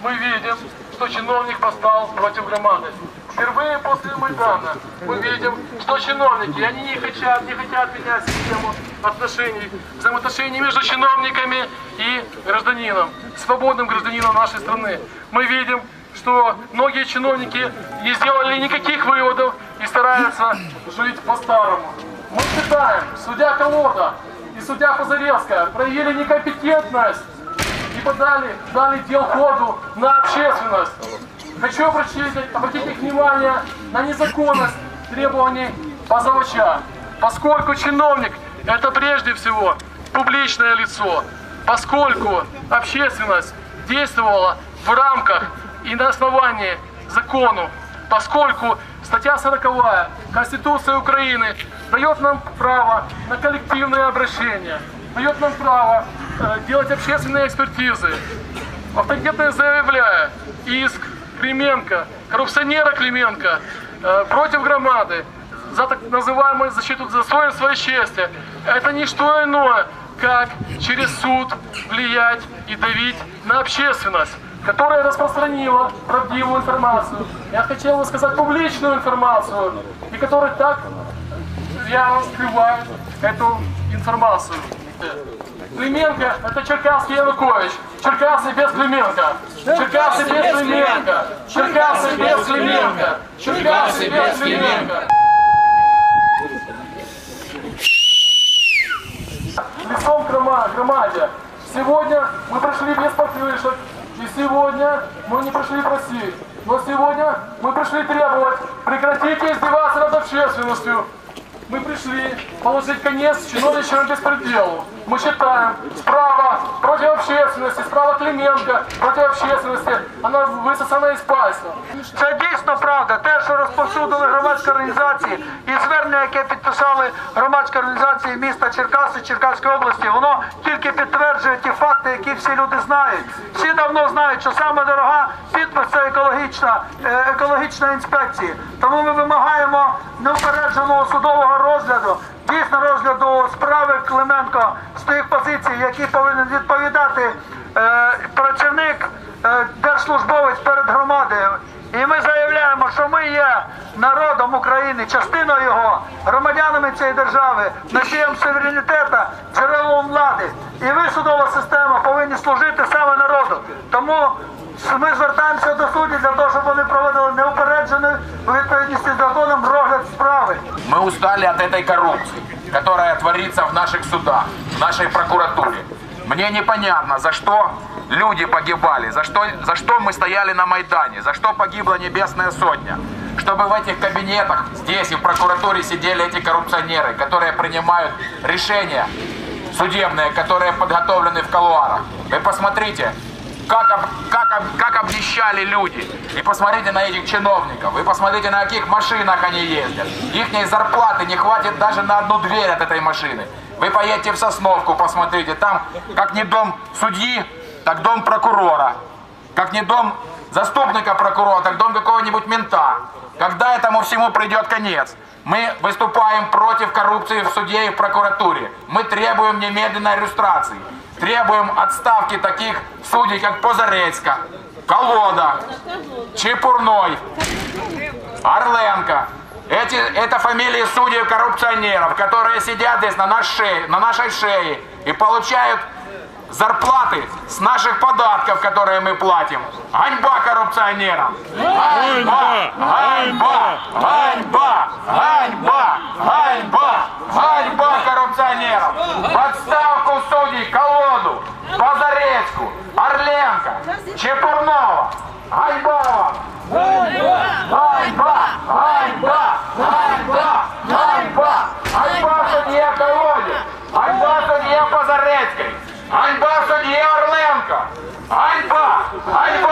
мы видим, что чиновник постал против громады. Впервые после Майдана мы видим, что чиновники, они не хотят, не хотят менять систему отношений, взаимоотношений между чиновниками и гражданином, свободным гражданином нашей страны. Мы видим, что многие чиновники не сделали никаких выводов и стараются жить по-старому. Мы считаем, судья Колода и судья Позаревская проявили некомпетентность и подали, дали дел ходу на общественность. Хочу обратить, обратить их внимание на незаконность требований позывача, поскольку чиновник – это прежде всего публичное лицо, поскольку общественность действовала в рамках и на основании закону, поскольку статья 40 Конституции Украины дает нам право на коллективное обращение, дает нам право делать общественные экспертизы. Авторитетно заявляя, иск Клименко, коррупционера Клименко э, против громады за так называемую защиту достоинства и чести. Это не что иное, как через суд влиять и давить на общественность, которая распространила правдивую информацию. Я хотел бы сказать публичную информацию, и которая так явно скрывает эту информацию. Клименко – это Черкасский Янукович. Черкасы без Клименко. Черкасы без Клименко. Черкасы без Клименко. Черкасы без Клименко. Лицом к грома- громаде. Сегодня мы пришли без покрышек. И сегодня мы не пришли просить. Но сегодня мы пришли требовать. Прекратите издеваться над общественностью. Мы пришли положить конец чиновничьему беспределу. Мы считаем, справа против общественности, справа Клименко против общественности, она висосана із пальця. Це дійсно правда. Те, що розповсюдили громадські організації і звернення, яке підписали громадські організації міста Черкаси, Черкаської області, воно тільки підтверджує ті факти, які всі люди знають. Всі давно знають, що саме дорога підпис це екологічна, е, екологічна інспекція. Тому ми вимагаємо неупередженого судового розгляду, дійсно розгляду справи Клименко з тих позицій, які повинен відповідати е, працівник, е, держслужбовець перед громадою. І ми заявляємо, що ми є народом України, частиною його, громадянами цієї держави, носієм суверенітета, джерелом влади. І ви, судова система, повинні служити саме народу. Тому ми звертаємося до судді для того, щоб вони проводили неупереджений у відповідності з законом розгляд справи. Мы устали от этой коррупции, которая творится в наших судах, в нашей прокуратуре. Мне непонятно, за что люди погибали, за что, за что мы стояли на Майдане, за что погибла Небесная Сотня. Чтобы в этих кабинетах, здесь и в прокуратуре сидели эти коррупционеры, которые принимают решения судебные, которые подготовлены в колуарах. Вы посмотрите, как, как, как обнищали люди. И посмотрите на этих чиновников. Вы посмотрите, на каких машинах они ездят. Их зарплаты не хватит даже на одну дверь от этой машины. Вы поедете в Сосновку, посмотрите. Там как не дом судьи, так дом прокурора. Как не дом заступника прокурора, так дом какого-нибудь мента. Когда этому всему придет конец? Мы выступаем против коррупции в суде и в прокуратуре. Мы требуем немедленной иллюстрации. Требуем отставки таких судей, как Позарецка, Колода, Чепурной, Орленко. Эти, это фамилии судей-коррупционеров, которые сидят здесь на, наш шее, на нашей шее и получают зарплаты с наших податков, которые мы платим. Ганьба коррупционерам! Ганьба! Ганьба! Ганьба! Ганьба! Ганьба! Ганьба коррупционерам! Подставку судей Колоду, Базарецку, Орленко, Чепурнова! Ганьба вам! Ганьба! Ганьба! Ганьба! Ганьба! Ганьба судье Колоде! Ганьба судье Позарецькой! Ганьба судье Орленко! Ганьба! Ганьба! Ганьба!